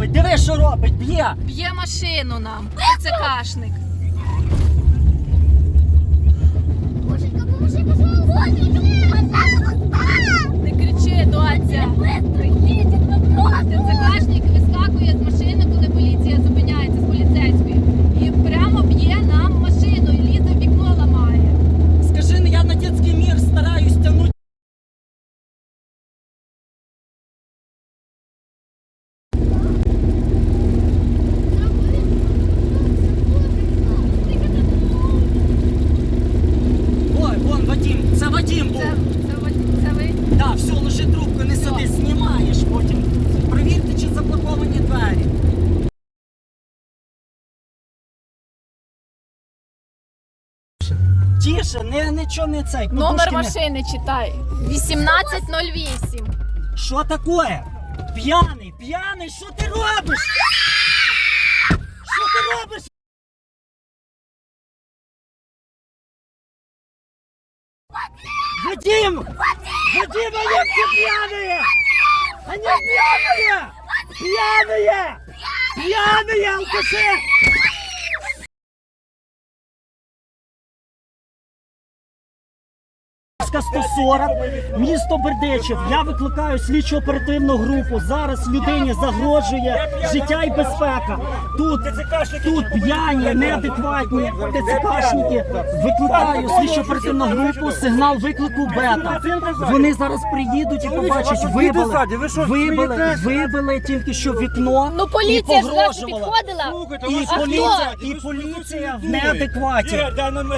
робить? Диви, що робить, б'є. Б'є машину нам. Це кашник. Боженька, поможи, пожалуйста! Пожалуйста! Не кричи, доця. Быстро едет вопрос! ТЦКшник вискакує з машини, коли поліція зупиняється з поліцейської. І прямо б'є нам машину і лізе в вікно ламає. Скажи, я на дитячий мір стараюсь тягнути. Ой, вон Вадим, це Вадим був. Це, це, ви- це ви? Да, все, ложи трубку, не сиди, знімаєш потім. Провірте, чи заблоковані двері. Тише, не, нічого не цей. Номер подушки не- машини читай. 1808. Що таке? П'яний, п'яний, що ти робиш? Що ти робиш? Вадим! Вадим, они все пьяные! Они пьяные! Пьяные! Пьяные алкаши! Ска 140, місто Бердичів. Я викликаю слідчо оперативну групу. Зараз людині загрожує життя і безпека. Тут, тут п'яні, неадекватні ТЦКшники. Викликаю слідчо оперативну групу. Сигнал виклику бета. Вони зараз приїдуть і побачать, вибили, вибили, вибили тільки що вікно. Ну поліція ж завжди підходила. І поліція, і поліція в неадекваті. Да, нам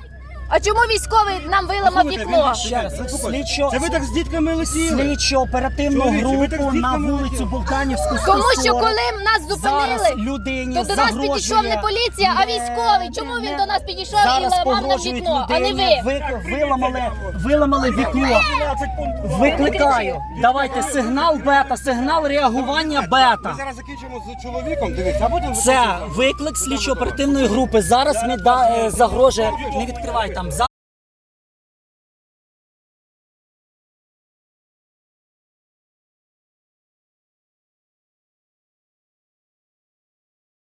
А чому військовий нам виламав вікно? Ще раз, слідчо, Це ви так з дітками летіли? слідчо оперативну Чоловіче, ви так групу на вулицю? Болтанівську. Тому що 140. коли нас зараз зупинили, людині то до нас загрожує підійшов не поліція, а військовий. Чому він до нас підійшов і зараз ламав нам погрожують вікно, а не людині, ви? ви- виламали, виламали вікно. 12 пунктів. Викликаю. Давайте сигнал бета, сигнал реагування Ми бета. зараз закінчимо з чоловіком, дивіться, а потім Це виклик слідчо оперативної групи. Зараз ми да, е, загрожує. Не thumbs up.